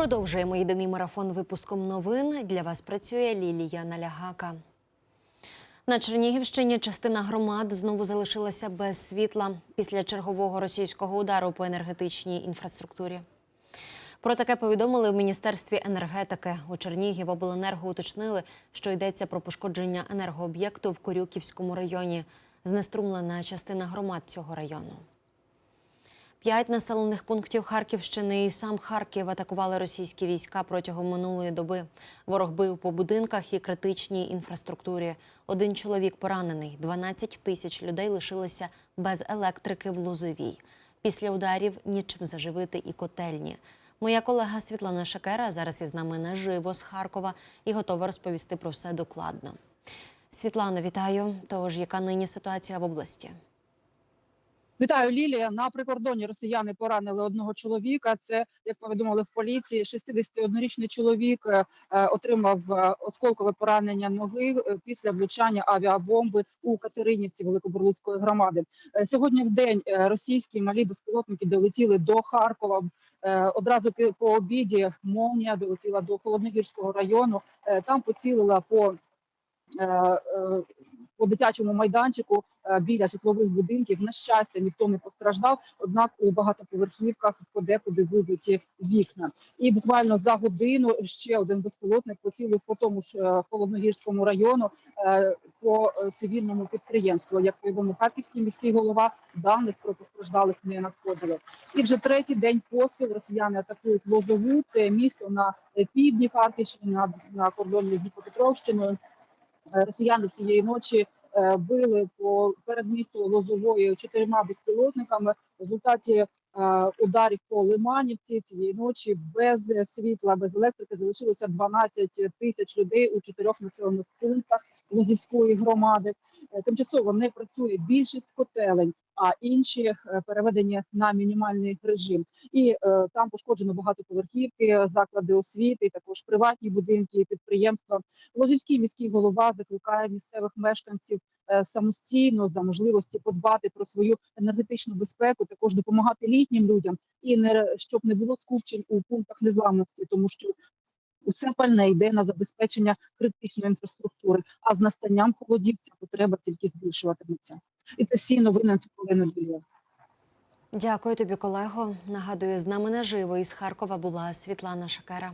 Продовжуємо єдиний марафон випуском новин. Для вас працює Лілія Налягака. На Чернігівщині частина громад знову залишилася без світла після чергового російського удару по енергетичній інфраструктурі. Про таке повідомили в Міністерстві енергетики. У Чернігівобленерго уточнили, що йдеться про пошкодження енергооб'єкту в Корюківському районі. Знеструмлена частина громад цього району. П'ять населених пунктів Харківщини і сам Харків атакували російські війська протягом минулої доби. Ворог бив по будинках і критичній інфраструктурі. Один чоловік поранений, 12 тисяч людей лишилися без електрики в Лозовій. Після ударів нічим заживити і котельні. Моя колега Світлана Шакера зараз із нами наживо з Харкова і готова розповісти про все докладно. Світлано, вітаю. Тож, яка нині ситуація в області? Вітаю, Лілія. На прикордоні росіяни поранили одного чоловіка. Це як повідомили в поліції, 61-річний чоловік е, е, отримав е, осколкове поранення ноги після влучання авіабомби у Катеринівці Великобурлуцької громади. Сьогодні в день російські малі безпілотники долетіли до Харкова. Одразу по обіді молнія долетіла до Холодногірського району. Там поцілила по по дитячому майданчику е, біля житлових будинків. На щастя, ніхто не постраждав. Однак у багатоповерхівках подекуди вибиті вікна. І буквально за годину ще один безпілотник поцілив по тому ж е, холодногірському району е, по цивільному підприємству. Як повідомив харківський міський голова, даних про постраждалих не надходило. І вже третій день поспіль росіяни атакують Лозову. Це місто на півдні Харківщини, на, на кордоні з Дніпропетровщиною. Е, Росіяни цієї ночі е, били по передмісту Лозової чотирма безпілотниками. В результаті е, ударів по Лиманівці цієї ночі без світла, без електрики залишилося 12 тисяч людей у чотирьох населених пунктах Лозівської громади. Е, Тимчасово не працює більшість котелень, а інші е, переведені на мінімальний режим. І е, там пошкоджено багатоповерхівки, заклади освіти, також приватні будинки, підприємства. Лозівський міський голова закликає місцевих мешканців е, самостійно за можливості подбати про свою енергетичну безпеку, також допомагати літнім людям і не щоб не було скупчень у пунктах незламності, тому що усе пальне йде на забезпечення критичної інфраструктури. А з настанням холодів ця потреба тільки збільшуватиметься. І це всі новини на цю хвилину Лілія. Дякую тобі, колего. Нагадую, з нами наживо із Харкова була Світлана Шакера.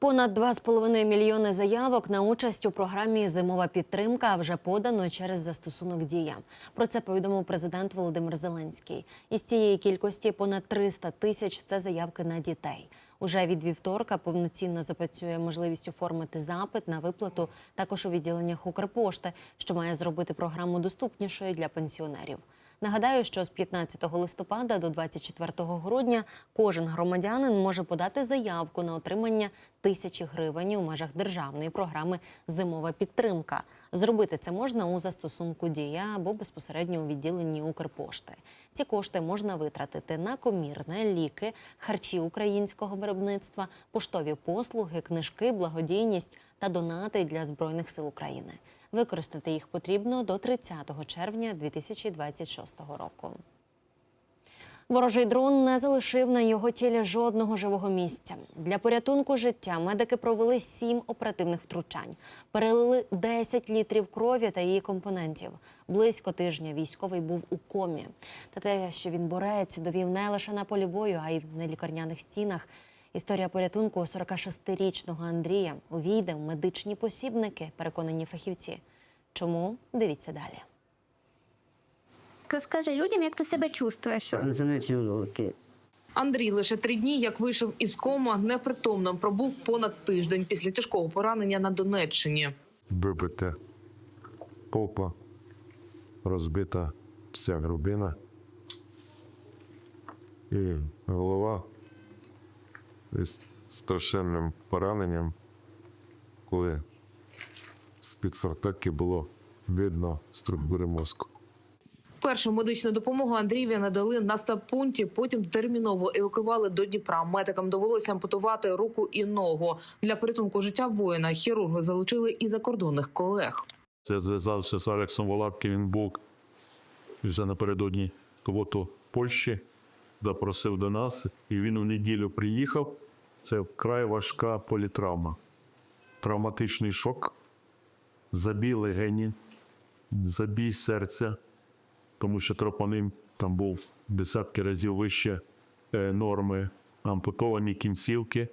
Понад 2,5 мільйони заявок на участь у програмі Зимова підтримка вже подано через застосунок Дія. Про це повідомив президент Володимир Зеленський. Із цієї кількості понад 300 тисяч це заявки на дітей. Уже від вівторка повноцінно запрацює можливість оформити запит на виплату також у відділеннях Укрпошти, що має зробити програму доступнішою для пенсіонерів. Нагадаю, що з 15 листопада до 24 грудня кожен громадянин може подати заявку на отримання тисячі гривень у межах державної програми Зимова підтримка. Зробити це можна у застосунку Дія або безпосередньо у відділенні Укрпошти. Ці кошти можна витратити на комірне, ліки, харчі українського виробництва, поштові послуги, книжки, благодійність та донати для збройних сил України. Використати їх потрібно до 30 червня 2026 року. Ворожий дрон не залишив на його тілі жодного живого місця. Для порятунку життя медики провели сім оперативних втручань, перелили 10 літрів крові та її компонентів. Близько тижня військовий був у комі. Та те, що він борець, довів не лише на полі бою, а й на лікарняних стінах. Історія порятунку 46-річного Андрія увійде в медичні посібники, переконані фахівці. Чому дивіться далі? Розкажи людям, як ти себе чувствуєш. Андрій лише три дні, як вийшов із кома, непритомним пробув понад тиждень після тяжкого поранення на Донеччині. вибите попа, розбита вся грубина і голова із страшенним пораненням, коли з-під сортаки було видно структури мозку. Першу медичну допомогу Андрієві надали на стаб-пункті, потім терміново евакували до Дніпра. Медикам довелося ампутувати руку і ногу. Для порятунку життя воїна хірурги залучили і закордонних колег. Я зв'язався з Алексом Волапки, він був вже напередодні кого-то Польщі. запросив до нас, і він у неділю приїхав. Це вкрай важка політравма. Травматичний шок, забій легені, забій серця, тому що тропоним там був десятки разів вище е, норми, ампутовані кінцівки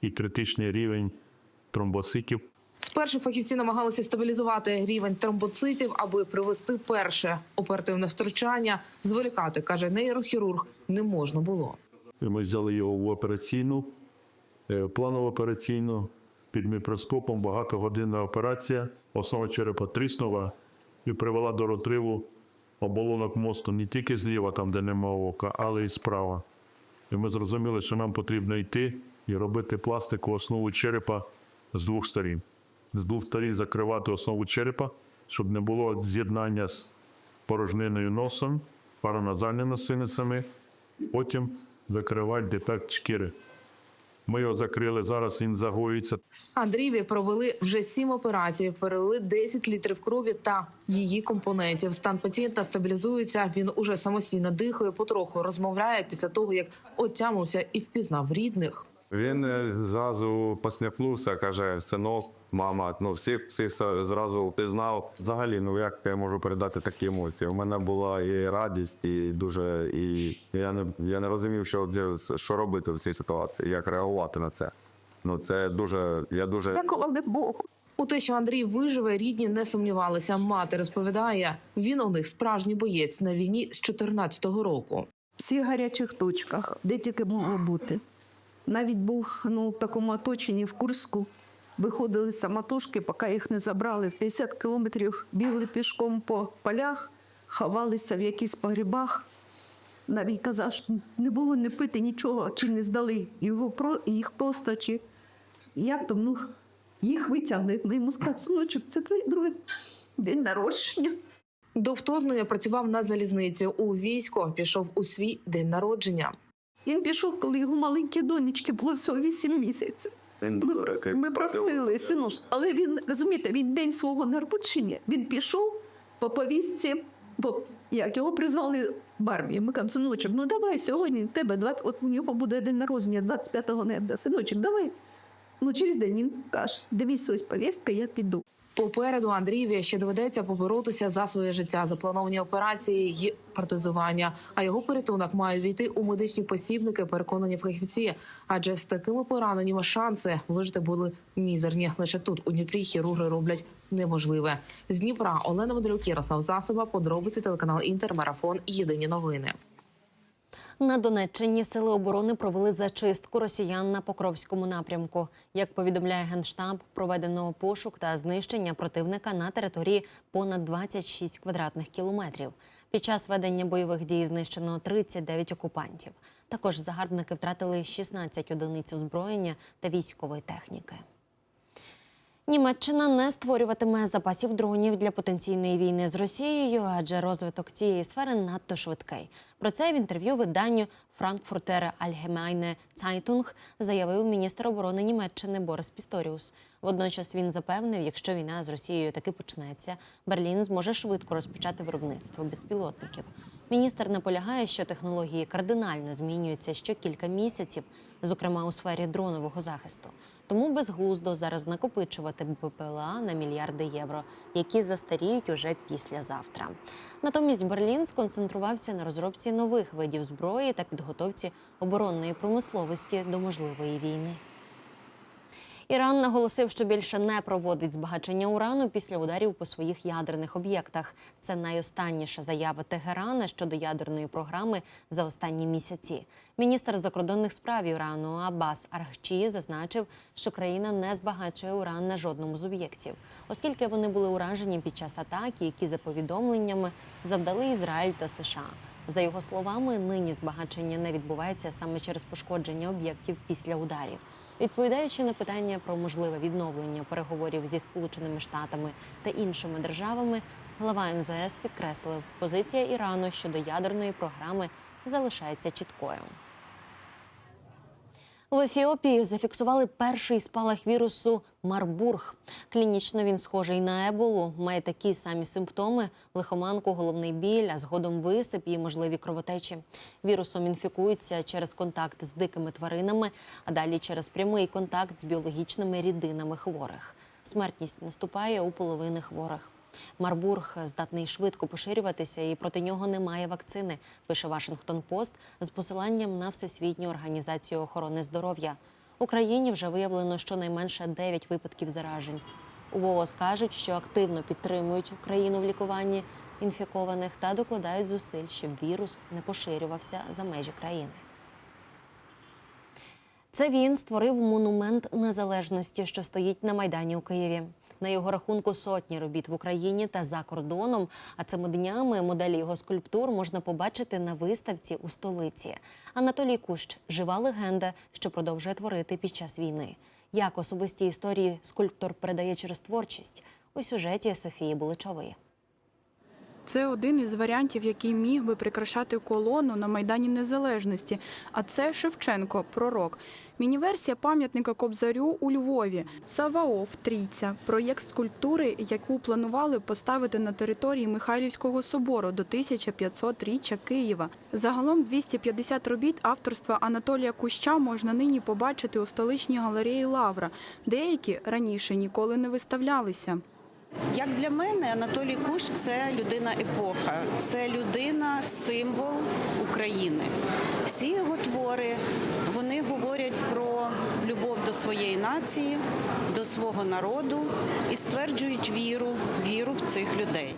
і критичний рівень тромбоцитів. Спершу фахівці намагалися стабілізувати рівень тромбоцитів, аби привести перше оперативне втручання. Зволікати, каже нейрохірург, не можна було. Ми взяли його в операційну, е, планову операційну, під мікроскопом, багатогодинна операція. Основа черепа тріснула і привела до розриву оболонок мозку не тільки зліва, там, де нема ока, але й справа. І ми зрозуміли, що нам потрібно йти і робити пластику основу черепа з двох сторін. З двох сторін закривати основу черепа, щоб не було з'єднання з порожниною носом, параназальними синицями, потім викривати дефект шкіри. Ми його закрили, зараз він загоїться. Андрієві провели вже сім операцій, перелили 10 літрів крові та її компонентів. Стан пацієнта стабілізується. Він уже самостійно дихає, потроху розмовляє після того, як отямився і впізнав рідних. Він е, зразу посміхнувся, каже: синок, мама. Ну, всіх, всіх зразу впізнав. Взагалі, ну як я можу передати такі емоції? У мене була і радість, і дуже. І я не, я не розумів, що, що робити в цій ситуації, як реагувати на це. Ну, це дуже. Я дуже Дякували Богу. У те, що Андрій виживе, рідні не сумнівалися. Мати розповідає, він у них справжній боєць на війні з 14-го року. Всі в гарячих точках, де тільки могло бути. Навіть був ну, в такому оточенні в Курську. Виходили самотужки, поки їх не забрали. З 50 кілометрів бігли пішком по полях, ховалися в якихось погрібах. Навіть казав, що не було не пити нічого, чи не здали його про їх просто, чи як там, ну, їх витягли. Ну, Йому сказали, синочок, це твій другий день народження. До вторгнення працював на залізниці. У військо пішов у свій день народження. Він пішов, коли його маленькій донечки було всього 8 місяців. Ми, просили, сину, але він, розумієте, він день свого народження, він пішов по повістці, бо як його призвали в армію. Ми кажемо, синочок, ну давай сьогодні, тебе 20, от у нього буде день народження 25 недля. Синочок, давай. Ну, через день він каже, дивись, ось повістка, я піду. Попереду Андрієві ще доведеться поборотися за своє життя, заплановані операції й протезування. А його порятунок має війти у медичні посібники, переконані фахівці. Адже з такими пораненнями шанси вижити були мізерні. Лише тут у Дніпрі хірурги роблять неможливе. З Дніпра Олена Медалюк, Ярослав Засоба, подробиці телеканал Інтер, марафон. Єдині новини. На Донеччині сили оборони провели зачистку росіян на Покровському напрямку. Як повідомляє Генштаб, проведено пошук та знищення противника на території понад 26 квадратних кілометрів. Під час ведення бойових дій знищено 39 окупантів. Також загарбники втратили 16 одиниць озброєння та військової техніки. Німеччина не створюватиме запасів дронів для потенційної війни з Росією, адже розвиток цієї сфери надто швидкий. Про це в інтерв'ю виданню Frankfurter Allgemeine Zeitung заявив міністр оборони Німеччини Борис Пісторіус. Водночас він запевнив, якщо війна з Росією таки почнеться, Берлін зможе швидко розпочати виробництво безпілотників. Міністр наполягає, що технології кардинально змінюються щокілька місяців, зокрема у сфері дронового захисту. Тому безглуздо зараз накопичувати БПЛА на мільярди євро, які застаріють уже післязавтра. Натомість Берлін сконцентрувався на розробці нових видів зброї та підготовці оборонної промисловості до можливої війни. Іран наголосив, що більше не проводить збагачення урану після ударів по своїх ядерних об'єктах. Це найостанніша заява Тегерана щодо ядерної програми за останні місяці. Міністр закордонних справ Ірану Аббас Аргчі зазначив, що країна не збагачує уран на жодному з об'єктів, оскільки вони були уражені під час атаки, які за повідомленнями завдали Ізраїль та США. За його словами, нині збагачення не відбувається саме через пошкодження об'єктів після ударів. Відповідаючи на питання про можливе відновлення переговорів зі Сполученими Штатами та іншими державами, глава МЗС підкреслив, позиція Ірану щодо ядерної програми залишається чіткою. В Ефіопії зафіксували перший спалах вірусу Марбург. Клінічно він схожий на еболу, має такі самі симптоми: лихоманку, головний біль, а згодом висип і можливі кровотечі. Вірусом інфікуються через контакт з дикими тваринами, а далі через прямий контакт з біологічними рідинами хворих. Смертність наступає у половини хворих. Марбург здатний швидко поширюватися, і проти нього немає вакцини. Пише Вашингтон Пост з посиланням на Всесвітню організацію охорони здоров'я. Україні вже виявлено щонайменше 9 випадків заражень. У ВООЗ кажуть, що активно підтримують Україну в лікуванні інфікованих та докладають зусиль, щоб вірус не поширювався за межі країни. Це він створив монумент незалежності, що стоїть на майдані у Києві. На його рахунку сотні робіт в Україні та за кордоном. А цими днями моделі його скульптур можна побачити на виставці у столиці. Анатолій Кущ жива легенда, що продовжує творити під час війни. Як особисті історії скульптор передає через творчість у сюжеті Софії Буличової. Це один із варіантів, який міг би прикрашати колону на Майдані Незалежності. А це Шевченко, пророк. Мініверсія пам'ятника Кобзарю у Львові. Саваоф Трійця проєкт скульптури, яку планували поставити на території Михайлівського собору до 1500-річчя Києва. Загалом 250 робіт авторства Анатолія Куща можна нині побачити у столичній галереї Лавра. Деякі раніше ніколи не виставлялися. Як для мене, Анатолій Кущ це людина епоха, це людина символ України. Всі його твори вони говорять про любов до своєї нації, до свого народу і стверджують віру, віру в цих людей.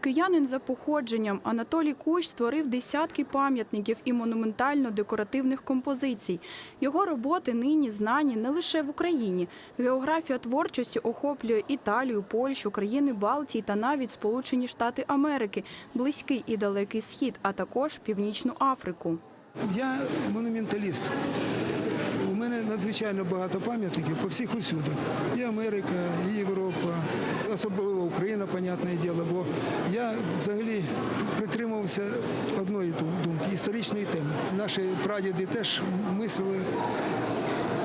Киянин за походженням Анатолій Кущ створив десятки пам'ятників і монументально-декоративних композицій. Його роботи нині знані не лише в Україні. Географія творчості охоплює Італію, Польщу, країни Балтії та навіть Сполучені Штати Америки, Близький і Далекий Схід, а також Північну Африку. Я монументаліст. Надзвичайно багато пам'ятників по всіх усюди. І Америка, і Європа, особливо Україна, понятне діло, бо я взагалі притримувався одної думки, історичної теми. Наші прадіди теж мислили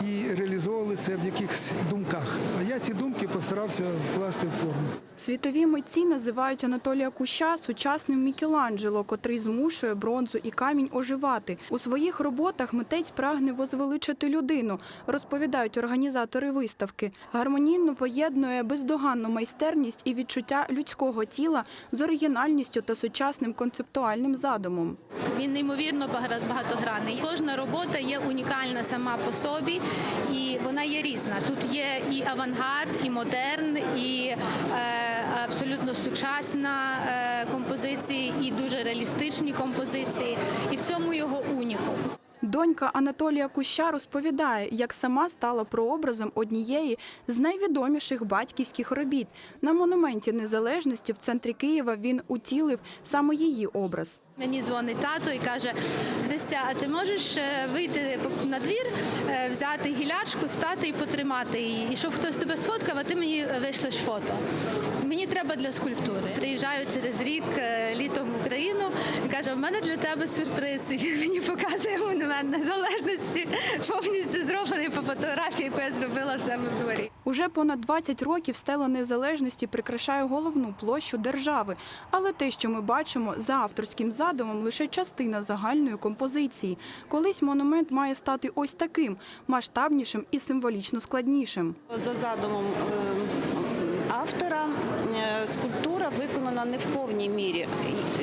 і реалізовували це в якихось думках. А ці думки постарався вкласти в форму. Світові митці називають Анатолія Куща сучасним Мікеланджело, котрий змушує бронзу і камінь оживати. У своїх роботах митець прагне возвеличити людину, розповідають організатори виставки. Гармонійно поєднує бездоганну майстерність і відчуття людського тіла з оригінальністю та сучасним концептуальним задумом. Він неймовірно багато- багатогранний. Кожна робота є унікальна сама по собі, і вона є різна. Тут є і авангард, і модерн, і е, абсолютно сучасна е, композиції, і дуже реалістичні композиції. І в цьому його унікум. Донька Анатолія Куща розповідає, як сама стала прообразом однієї з найвідоміших батьківських робіт. На монументі незалежності в центрі Києва він утілив саме її образ. Мені дзвонить тато і каже: Христя, а ти можеш е, вийти на двір, е, взяти гілячку, стати і потримати її, і щоб хтось тебе сфоткав, а ти мені вийшлеш фото. Мені треба для скульптури. Приїжджаю через рік е, літом в Україну і каже: в мене для тебе сюрприз. І він мені показує монумент незалежності, повністю зроблений по фотографії, яку я зробила в себе в дворі. Уже понад 20 років стела незалежності прикрашає головну площу держави. Але те, що ми бачимо за авторським задумом, лише частина загальної композиції. Колись монумент має стати ось таким масштабнішим і символічно складнішим. За задумом е, автора скульптура виконана не в повній мірі.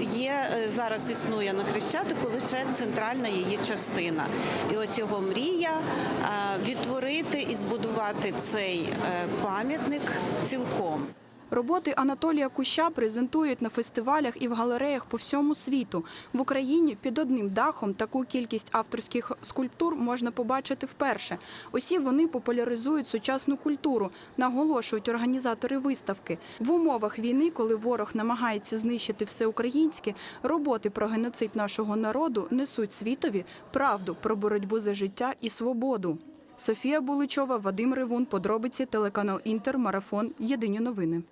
Є е, зараз існує на хрещатику лише центральна її частина. І ось його мрія е, відтворити і збудувати цей е, пам'ятник цілком. Роботи Анатолія Куща презентують на фестивалях і в галереях по всьому світу. В Україні під одним дахом таку кількість авторських скульптур можна побачити вперше. Усі вони популяризують сучасну культуру, наголошують організатори виставки. В умовах війни, коли ворог намагається знищити все українське, роботи про геноцид нашого народу несуть світові правду про боротьбу за життя і свободу. Софія Буличова, Вадим Ривун, подробиці, телеканал Інтер, Марафон. Єдині новини.